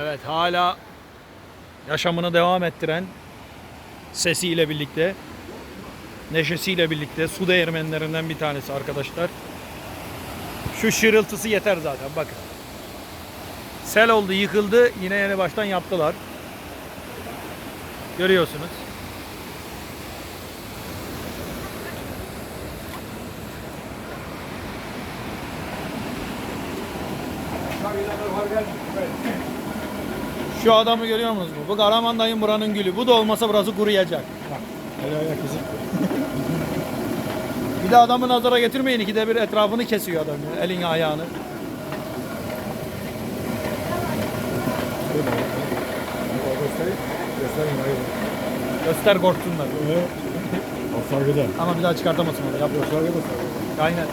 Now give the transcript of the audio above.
Evet hala yaşamını devam ettiren sesiyle birlikte neşesiyle birlikte su değirmenlerinden bir tanesi arkadaşlar. Şu şırıltısı yeter zaten bakın. Sel oldu yıkıldı yine yeni baştan yaptılar. Görüyorsunuz. Şu adamı görüyor musunuz? Bu Karaman dayım buranın gülü. Bu da olmasa burası kuruyacak. Hele ayak izi. Bir de adamı nazara getirmeyin. İkide bir etrafını kesiyor adam. ya, Elini ayağını. Bak. Göster korksunlar. Evet. Ama bir daha çıkartamasın onu. Yap. Yok sargıda sargıda. Aynen.